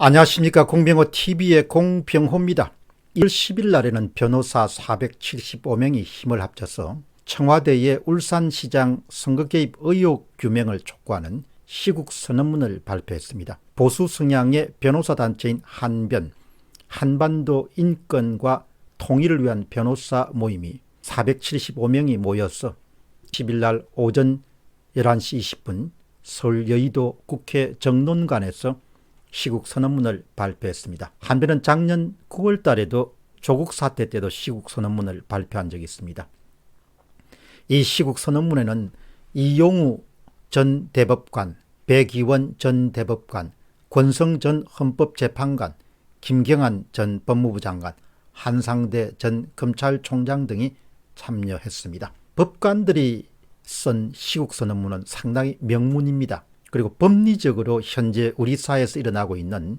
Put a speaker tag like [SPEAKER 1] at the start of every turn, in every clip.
[SPEAKER 1] 안녕하십니까 공병호 TV의 공병호입니다. 1월 10일 날에는 변호사 475명이 힘을 합쳐서 청와대의 울산시장 선거 개입 의혹 규명을 촉구하는 시국 선언문을 발표했습니다. 보수 성향의 변호사 단체인 한변, 한반도 인권과 통일을 위한 변호사 모임이 475명이 모여서 10일 날 오전 11시 20분 서울 여의도 국회 정론관에서 시국 선언문을 발표했습니다. 한편은 작년 9월 달에도 조국 사태 때도 시국 선언문을 발표한 적이 있습니다. 이 시국 선언문에는 이용우 전 대법관, 백이원 전 대법관, 권성 전 헌법재판관, 김경한 전 법무부 장관, 한상대 전 검찰총장 등이 참여했습니다. 법관들이 쓴 시국 선언문은 상당히 명문입니다. 그리고 법리적으로 현재 우리 사회에서 일어나고 있는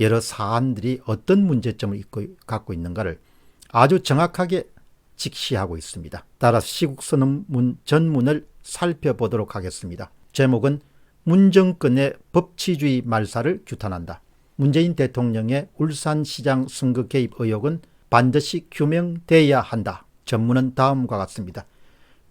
[SPEAKER 1] 여러 사안들이 어떤 문제점을 갖고 있는가를 아주 정확하게 직시하고 있습니다. 따라서 시국선언문 전문을 살펴보도록 하겠습니다. 제목은 문정권의 법치주의 말살을 규탄한다. 문재인 대통령의 울산시장 선거 개입 의혹은 반드시 규명돼야 한다. 전문은 다음과 같습니다.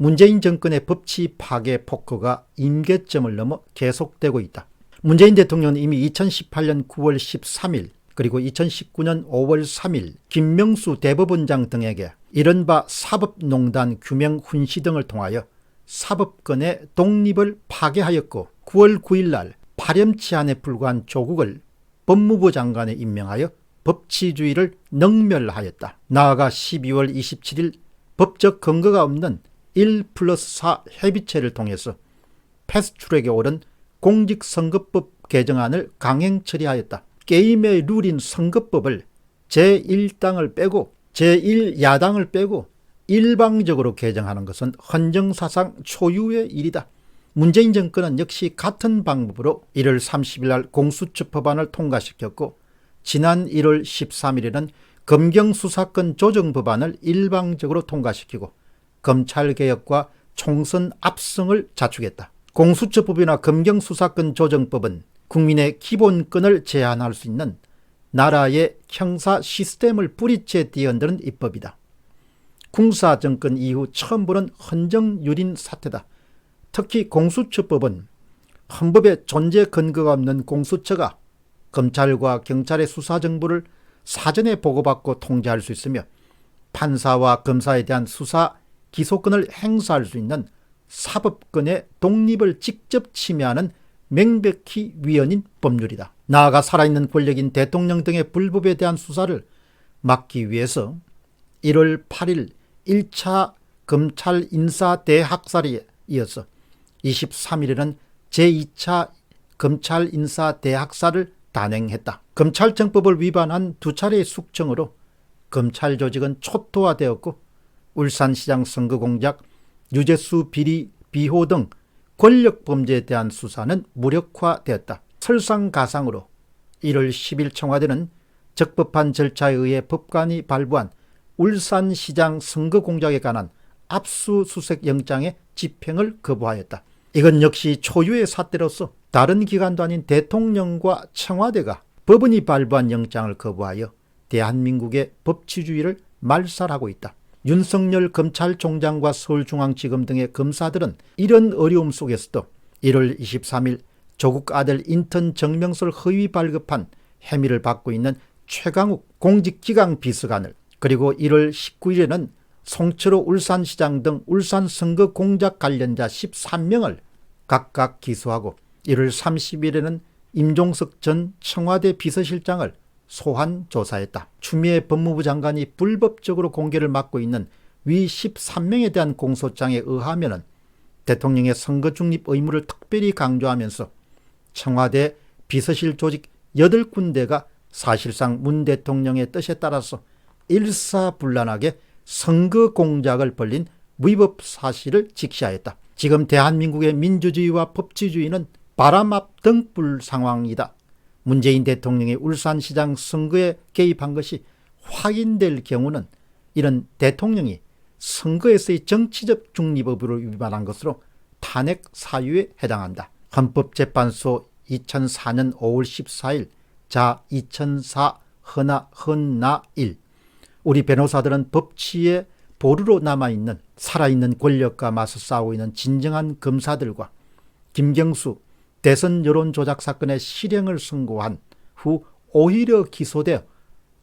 [SPEAKER 1] 문재인 정권의 법치 파괴 포커가 임계점을 넘어 계속되고 있다. 문재인 대통령은 이미 2018년 9월 13일 그리고 2019년 5월 3일 김명수 대법원장 등에게 이른바 사법농단 규명 훈시 등을 통하여 사법권의 독립을 파괴하였고 9월 9일 날 파렴치한에 불과한 조국을 법무부 장관에 임명하여 법치주의를 능멸하였다. 나아가 12월 27일 법적 근거가 없는 1 플러스 4 협의체를 통해서 패스트트랙에 오른 공직선거법 개정안을 강행 처리하였다. 게임의 룰인 선거법을 제1당을 빼고 제1야당을 빼고 일방적으로 개정하는 것은 헌정사상 초유의 일이다. 문재인 정권은 역시 같은 방법으로 1월 30일 날 공수처 법안을 통과시켰고 지난 1월 13일에는 검경수사권 조정 법안을 일방적으로 통과시키고 검찰개혁과 총선 압승을 자축했다. 공수처법이나 검경수사권 조정법은 국민의 기본권을 제한할 수 있는 나라의 형사 시스템을 뿌리째 뒤흔드는 입법이다. 군사 정권 이후 처음 보는 헌정 유린 사태다. 특히 공수처법은 헌법에 존재 근거가 없는 공수처가 검찰과 경찰의 수사 정보를 사전에 보고받고 통제할 수 있으며 판사와 검사에 대한 수사 기소권을 행사할 수 있는 사법권의 독립을 직접 침해하는 명백히 위헌인 법률이다. 나아가 살아있는 권력인 대통령 등의 불법에 대한 수사를 막기 위해서 1월 8일 1차 검찰 인사 대학살에 이어서 23일에는 제2차 검찰 인사 대학살을 단행했다. 검찰청법을 위반한 두 차례의 숙청으로 검찰 조직은 초토화되었고 울산시장 선거 공작, 유재수 비리, 비호 등 권력 범죄에 대한 수사는 무력화되었다. 설상가상으로 1월 10일 청와대는 적법한 절차에 의해 법관이 발부한 울산시장 선거 공작에 관한 압수수색 영장의 집행을 거부하였다. 이건 역시 초유의 사태로서 다른 기관도 아닌 대통령과 청와대가 법원이 발부한 영장을 거부하여 대한민국의 법치주의를 말살하고 있다. 윤석열 검찰총장과 서울중앙지검 등의 검사들은 이런 어려움 속에서도 1월 23일 조국 아들 인턴 정명설 허위 발급한 혐의를 받고 있는 최강욱 공직기강 비서관을 그리고 1월 19일에는 송철호 울산시장 등 울산 선거 공작 관련자 13명을 각각 기소하고 1월 30일에는 임종석 전 청와대 비서실장을 소환 조사했다. 추미애 법무부 장관이 불법적으로 공개를 막고 있는 위 13명에 대한 공소장에 의하면 대통령의 선거 중립 의무를 특별히 강조하면서 청와대 비서실 조직 8군데가 사실상 문 대통령의 뜻에 따라서 일사불란하게 선거 공작을 벌린 위법 사실을 직시하였다. 지금 대한민국의 민주주의와 법치주의는 바람 앞 등불 상황이다. 문재인 대통령이 울산시장 선거에 개입한 것이 확인될 경우는 이런 대통령이 선거에서의 정치적 중립의무를 위반한 것으로 탄핵 사유에 해당한다. 헌법재판소 2004년 5월 14일 자 2004 허나 헌나 1 우리 변호사들은 법치의 보루로 남아있는 살아있는 권력과 맞서 싸우고 있는 진정한 검사들과 김경수 대선 여론 조작 사건의 실형을 선고한 후 오히려 기소되어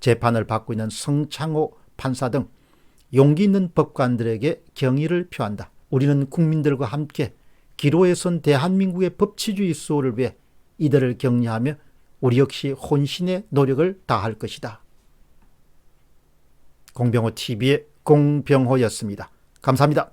[SPEAKER 1] 재판을 받고 있는 성창호 판사 등 용기 있는 법관들에게 경의를 표한다. 우리는 국민들과 함께 기로에 선 대한민국의 법치주의 수호를 위해 이들을 격려하며 우리 역시 혼신의 노력을 다할 것이다. 공병호 TV의 공병호였습니다. 감사합니다.